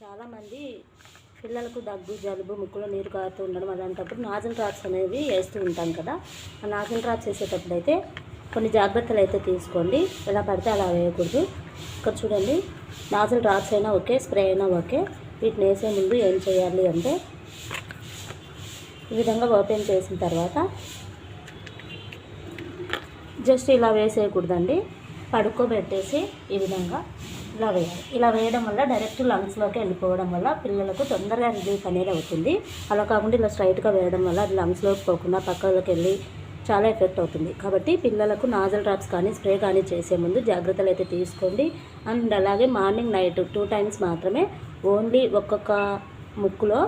చాలామంది పిల్లలకు దగ్గు జలుబు ముక్కులో నీరు కారుతూ ఉండడం అలాంటప్పుడు నాజల్ డ్రాప్స్ అనేవి వేస్తూ ఉంటాం కదా. ఆ నాజల్ డ్రాప్స్ వేసేటప్పుడు అయితే కొన్ని జాగ్రత్తలు అయితే తీసుకోండి. ఎలా పడితే అలా వేయకూడదు. ఇక్కడ చూడండి నాజల్ డ్రాప్స్ అయినా ఓకే స్ప్రే అయినా ఓకే. వీటిని వేసే ముందు ఏం చేయాలి అంటే ఈ విధంగా ఓపెన్ చేసిన తర్వాత జస్ట్ ఇలా వేసేయకూడదండి. పడుకోబెట్టేసి ఈ విధంగా ఇలా వేయాలి ఇలా వేయడం వల్ల డైరెక్ట్ లంగ్స్లోకి వెళ్ళిపోవడం వల్ల పిల్లలకు తొందరగా రిలీఫ్ అనేది అవుతుంది. అలా కాకుండా ఇలా స్ట్రైట్గా వేయడం వల్ల అది లంగ్స్లోకి పోకుండా పక్కలోకి వెళ్ళి చాలా ఎఫెక్ట్ అవుతుంది. కాబట్టి పిల్లలకు నాజల్ డ్రాప్స్ కానీ స్ప్రే కానీ చేసే ముందు జాగ్రత్తలు అయితే తీసుకోండి. అండ్ అలాగే మార్నింగ్ నైట్ టూ టైమ్స్ మాత్రమే ఓన్లీ ఒక్కొక్క ముక్కులో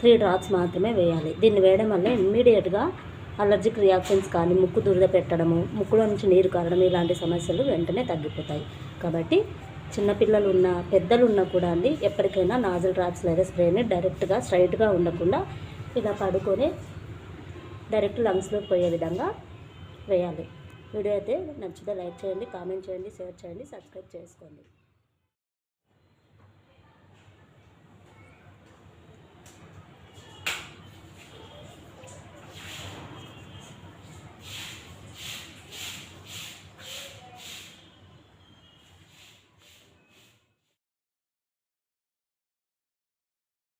త్రీ డ్రాప్స్ మాత్రమే వేయాలి. దీన్ని వేయడం వల్ల ఇమ్మీడియట్గా అలర్జిక్ రియాక్షన్స్ కానీ ముక్కు దురద పెట్టడము ముక్కులో నుంచి నీరు కారడం ఇలాంటి సమస్యలు వెంటనే తగ్గిపోతాయి. కాబట్టి చిన్నపిల్లలు ఉన్న పెద్దలు ఉన్నా కూడా అండి ఎప్పటికైనా నాజల్ డ్రాప్స్ లేదా స్ప్రేని డైరెక్ట్గా స్ట్రైట్గా ఉండకుండా ఇలా పడుకొని డైరెక్ట్ లంగ్స్లోకి పోయే విధంగా వేయాలి. వీడియో అయితే నచ్చితే లైక్ చేయండి కామెంట్ చేయండి షేర్ చేయండి సబ్స్క్రైబ్ చేసుకోండి.